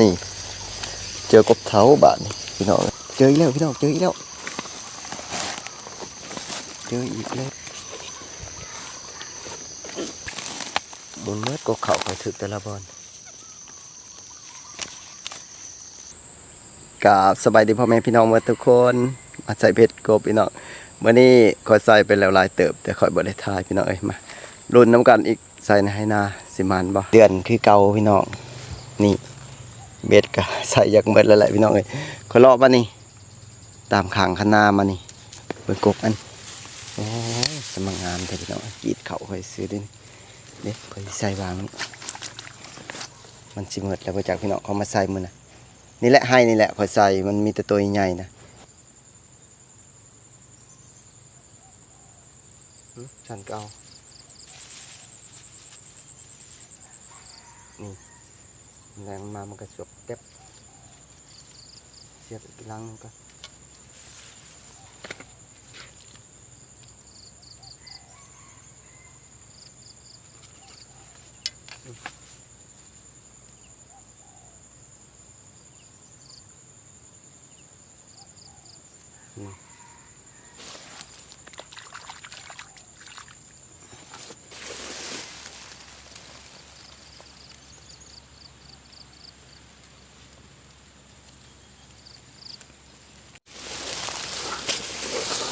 นี่ เจอกบเท้าบาทนี่พี่น้องเจออีกแล้วพี่น้องเจออีกแล้วเจออีกแล้วบนเมื่อกบเขาไปถึกแต่ละบอลกาบสบายดีพ่อแม่พี่น้องมาทุกคนมาใส่เพชรกบพี่น้องเมื่อนี้คอยใส่ไปแล้วหลายเติบ แต่คอยบริทายพี่น้องเอ้ยมารุ่นน้ำกันอีกใส่ในให้นาสิมันบ่เดือนคือเก่าพี่น้องนี่ เบ็ดก็ใส่ยักเม็ดแล้วแหละพี่น้องเอ้ยขอรอบมานี่ ตามขางคนามานี่เปิดกบอันโอ้ยสมังงามแต่พี่น้องกีดเขาคอยซื้อดิเด็กคอยใส่วางนี่มันสิเมิดแล้วพอจากพี่น้องเขามาใส่มือนะนี่แหละให้นี่แหละคอยใส่มันมีแต่ตัวใหญ่นะฉันก็เอานี่ แรงมามันก็สวบเก็บเสียบอีกลังหนึ่งก็อืม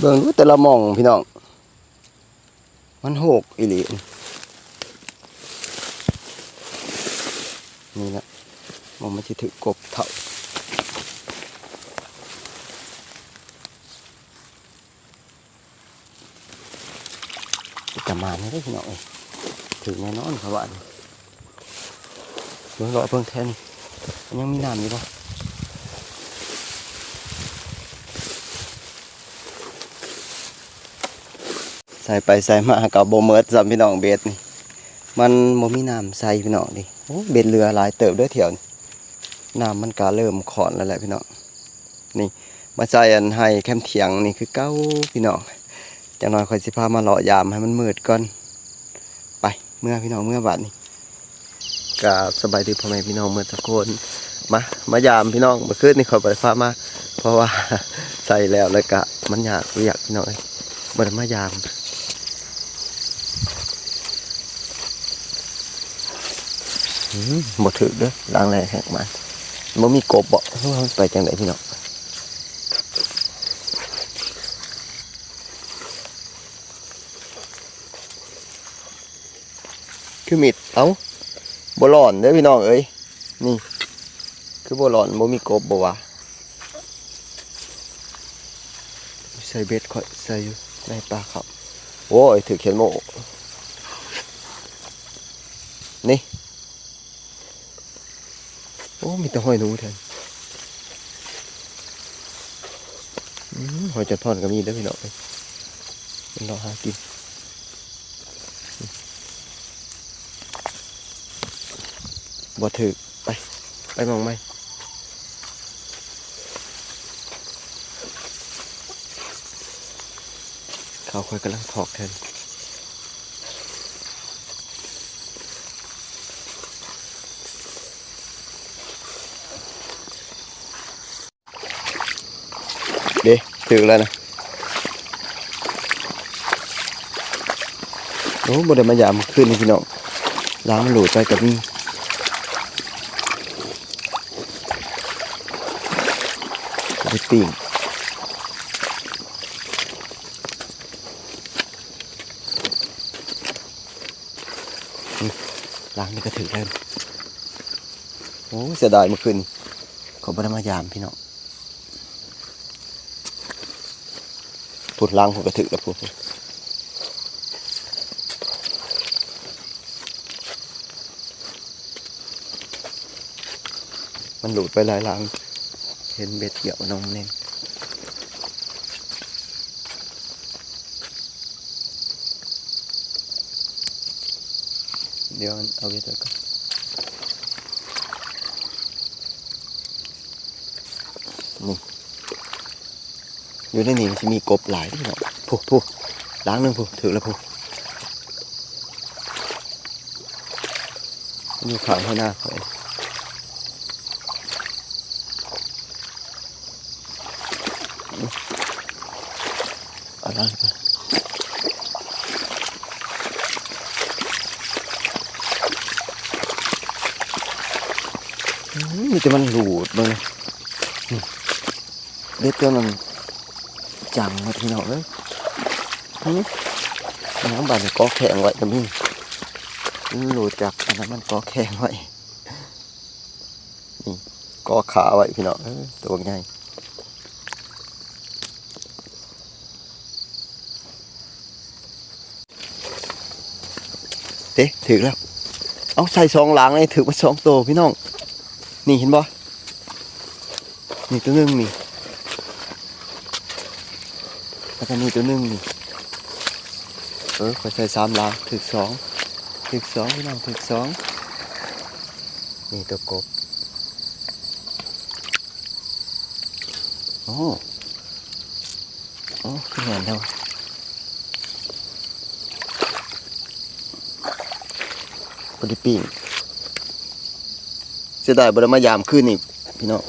เบิ่งแต่ละมองพี่น้อง มันหกอีหลีนี่นะมองมันจะถือกบเถาจะมาไม่ได้พี่น้องเอ้ยถึงแน่นอนเขาว่าเบิ่งรอเพิ่งแทนมันยังมีน้ำอยู่ปะ ใส่ไปใส่มากับโบเมิร์ดสามพี่น้องเบ็ดนี่มันโมมีน้ำใส่พี่น้องดิโอ้เบ็ดเรือหลายเติบด้วยเถียวน้ำมันกาเริ่มขอนแล้วแหละพี่น้องนี่มาใส่อันให้แคมเถียงนี่คือเก้าพี่น้องจังน้อยคอยสิพามาเลาะยามให้มันมืดก่อนไปเมื่อพี่น้องเมื่อบาดนี้กับสบายดีพ่อแม่พี่น้องเมื่อตะโกนมามายามพี่น้องมื่อคืนนี่ขอยไปฟ้ามา เพราะว่าใส่แล้วแล้วกะมันอยากอยากพี่น้องเอ้ยบ่ได้มายาม อืม บ่ถึกเด้อล้างแรงแหกมันบ่มีกบบ่ว่ามันไปจังไดพี่น้องคือมิดเอ้าบ่ร้อนเด้อพี่น้องเอ้ยนี่ คือบ่ร้อนบ่มีกบบ่วะใส่เบ็ดค่อยใส่อยู่ในปลาครับโอ้ยถือเขียนโมนี่ โอ้ มีแต่หอยหนูแทนหอยจัดพอนก็มีด้อพี่น้องเอ้ยมันรอหากินบ่ถือไป ไปมองไหมเขาคอยกำลังถอกแทน เด้ถือแล้วนะโอ้บ่ได้มายามขึ้นพี่น้องล้างหลุดไปกับนี่ไปติ่งล้างนี่ก็ถือแล้วโอ้เสียดายเมื่อคืนขาบ่ได้มายามพี่น้อง พูดล้างผมก็ถึกแล้วพูดมันหลุดไปหลายลัง เห็นเบ็ดเกี่ยวน้องเน่งเดี๋ยวเอาเบ็ดแล้วก็นี่ อยู่ในนี้มันจะมีกบหลายที่เนาะผู้ผู้ล้างหนึ่งผู้ถือแล้วผู้อยู่ขางให้หน้าเขาอะไรกันมีแต่มันหลุดเลยเด็ดเจ้นมัน จังมาทีเนาะเลยน้ำบาดนี่ก็แข็งไว้กับนี่มันหลูดจากอันนั้นมันก็แข็งไว้นี่ก็ขาไว้พี่นาะเออตัวใหญ่เด้ถือแล้ว เอาใส่สองหลังเลยถือมาสองตัวพี่น้อง นี่เห็นบ่นี่ตัวนึงนี่ แล้วก็นี่ตัวหนึงนี่เออขอใส่สามลังถือสองถือสองพี่น้องถือสองนี่ตัวกบโอ้โอ้ขึ้นเห็นแล้วพอดีปิ้งเสียดายบไดมายามขึ้นนี่พี่น้อง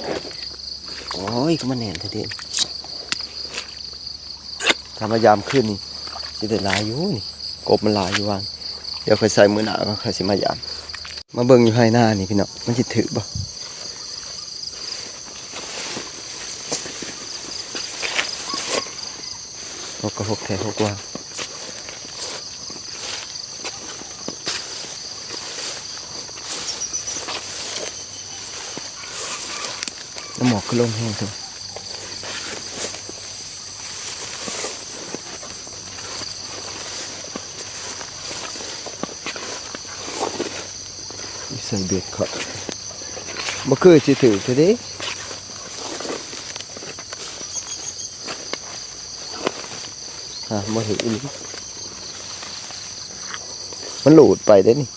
โอ้ยก็มันแน่นทีเดียว ถ้ามายามขึ้นนี่สิได้ลายอยู่นี่กบมันลายอยู่วางเดี๋ยวค่อยใส่มือหนาก็ค่อยสิมายาม มาเบิ่งอยู่ภายหน้านี่พี่น้องมันสิถือบ่หกกับหกแถวหกว่าน้ำหมอกก็ลงแห้งตัวใส่เบ็ดครับบ่คือสิถือซะเด้ฮะบ่ถืออีหลีมันหลุดไปได้นี่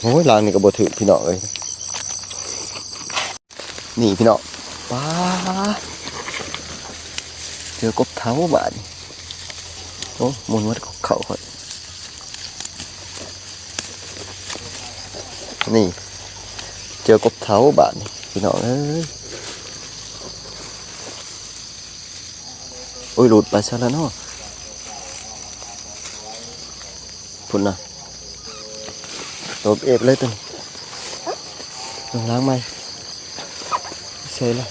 โอ้ยลางนี่ก็บ่ถือพี่น้องเอ้ยนี่พี่น้องป้า เท้าบาดนี่โอ้หมุนวัดเขาเขาค่อยนี่ เจอกบเท้าบาดนี่พี่น้องเอ้ยโอ้ยหลุดไปซะแล้วเนาะพุ่นนะตบเอฟเลยตัวนี้ลงล้างไหมเซ่เลย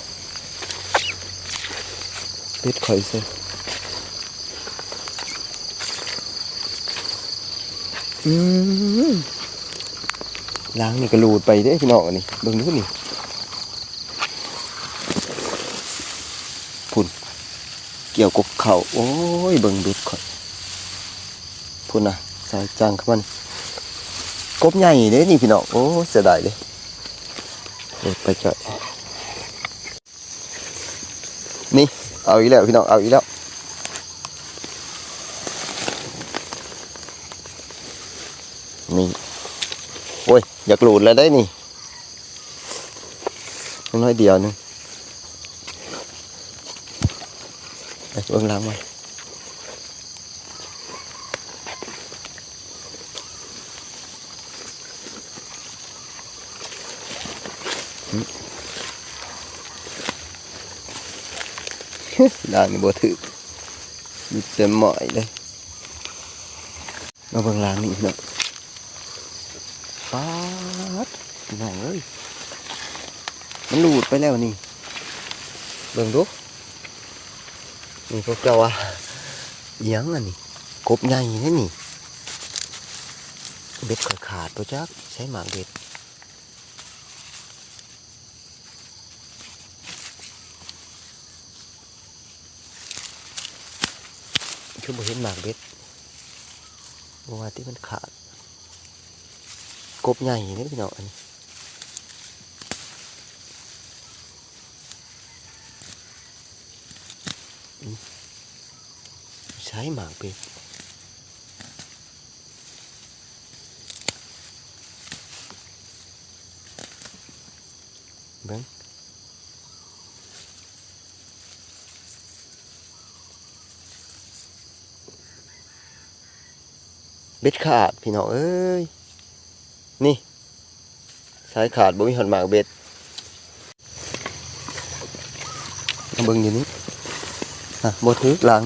ปิดข่อยเซ่ อืมล้างนี่ก็รูดไปเด้พี่น้องนนี่เบิ่งดูนี่พุ่นเกี่ยวกบเข่าโอ้ยเบิ่งดุดข่อยพุ่นนะใส่จางเขามันกบใหญ่เด้นี่พี่น้องโอ้เสียดายเลยเไปจ่อยนี่เอาอีกแล้วพี่น้องเอาอีกแล้ว นี่โอ้ย อยากหลุดแล้วได้นี่น้อยเดียวนึงไปเบิ่งล้างมาด่านนี่บ่ถือมีเต็มหมอยเลยมาเบิ่งร้านนี้เนาะ ป๊าดน้องเอ้ยมันหลุดไปแล้วนี่เบิ่งดูนี่พวกเจ้าว่าเอียงอันนี้กบใหญ่นี่นี่เบ็ดข่อยขาดตัวจักใช้หมากเบ็ดคือบ่เห็นหมากเบ็ดว่าที่มันขาด กบใหญ่นี่พี่น้องอันนี้อืมใช้หมากเบ็ดเบิ้งเบ็ดขาดพี่น้องเอ้ย นี่ สายขาดบ่มีหอนหมากเบ็ดมาเบิ่งอยู่นี้อะบ่ถือหลัง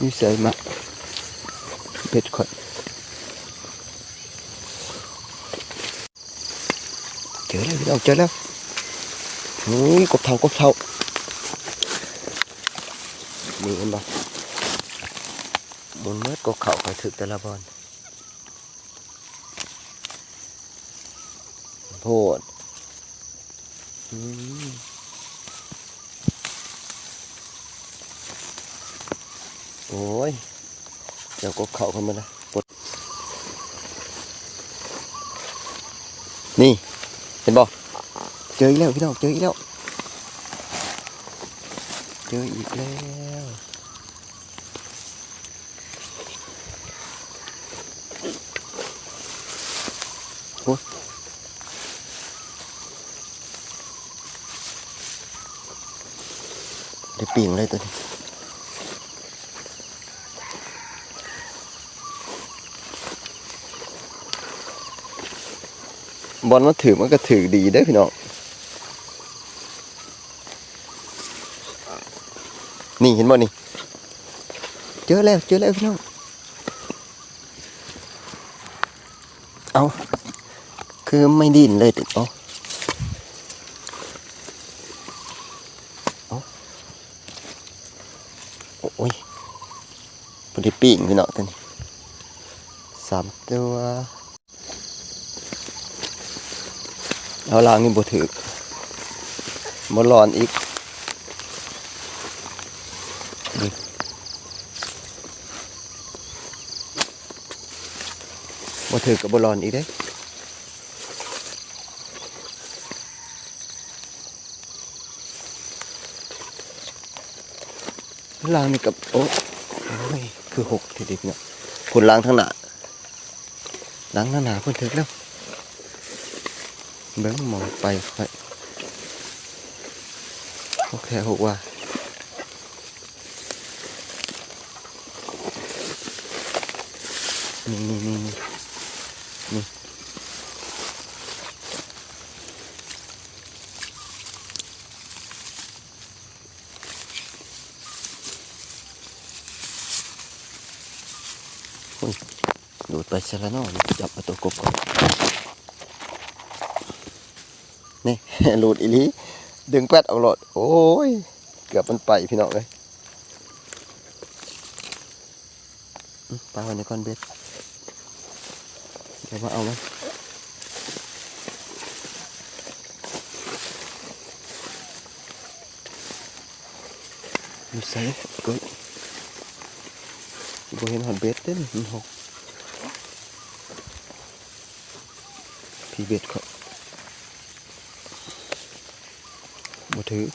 มีใส่มาเบ็ดข่อ เจอแล้วพี่น้องเจอแล้วนี่กบเท่ากบเท่านี่เห็นบ่บนเมื่อกบเขาคอยถึกแต่ละบอลโพดโอ้ย เดี๋ยวกบเขาเข้ามาเลยปลดนี่ ห็นบ่เจออีกแล้วพี่น้องเจออีกแล้วเจออีกแล้วโอ้ยได้ปิ่งเลยตัวนี้ บอลมันถือมันก็ถือดีได้พี่น้องนี่เห็นบ่นี่เจอแล้วเจอแล้วพี่น้องเอาคือไม่ดิ้นเลยติดเอาเอาโอ้ยพอดีปีกพี่น้องตัวนี้สามตัว เอาลางนี่บ่ถือบ่ร้อนอีกบ่ถือกับบอลอนอีกเด้ล้างนี่กับโอ้โอยคือหกทีเดียวเนี่ยคุณล้างทั้งหน้าล้างทั้งหน้าเพิ่นถึกแล้ว เบิ้งมองไปค่อยโอเคหกว่านี่นี่นี่นี่ ดูดไปซะแล้วเนี่หลุดอีลีดึงแปดเอาหลอดโอ้ย เกือบมันไปพี่น้องเลยปลาไว้ในก้อนเบ็ดเดี๋ยวมาเอามันอยู่ใส่ก็บ่เห็นหอนเบ็ดเด้นี่มันหกพี่เบ็ดเขาบ่ ถือ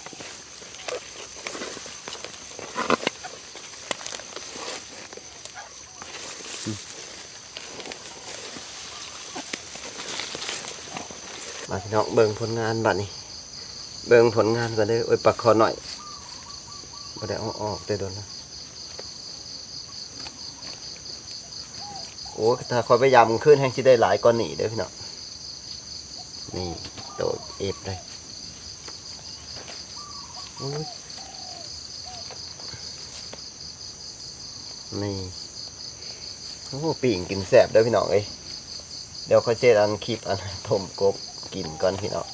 มาพี่น้องเบิ่งผลงานบัดนี้ เบิ่งผลงานกันเด้โอ้ยปักคอหน่อยบ่ได้เอาออกได้โดนนะโอ้ถ้าคอยพยายามขึ้นแห้งสิได้หลายกว่านี้เด้อพี่น้องนี่โดดเอฟเลย นี่โอ้ปิ่งกินแสบด้วยพี่น้องเอ้ยเดี๋ยวค่อยเซตอันคลิปอันต้มกบกินก่อนพี่น้อง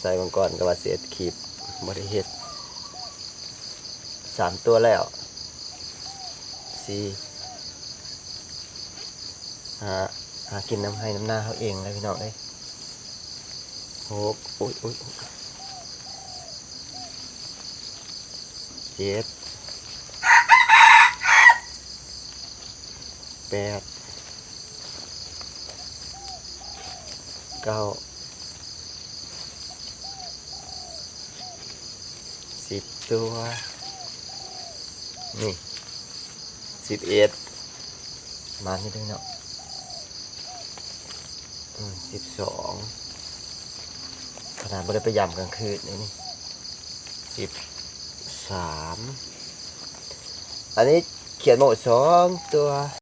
ใส่มังก่อนก็ว่าเซตคลิปบริเฮ็ดสามตัวแล้วสี่หาหากินน้ำให้น้ำหน้าเขาเองเลยพี่น้องเอ้ยโอ้ยโอ้ยโอ้ย เจ็ดแปดเก้าสิบตัว นี่สิบเอ็ดมานี่ด้วยเนาะสิบสองขนาดบ่ได้ไปยามกลางคืนนี่นี่สิบ สามอันนี้เขียนหมดสองตัว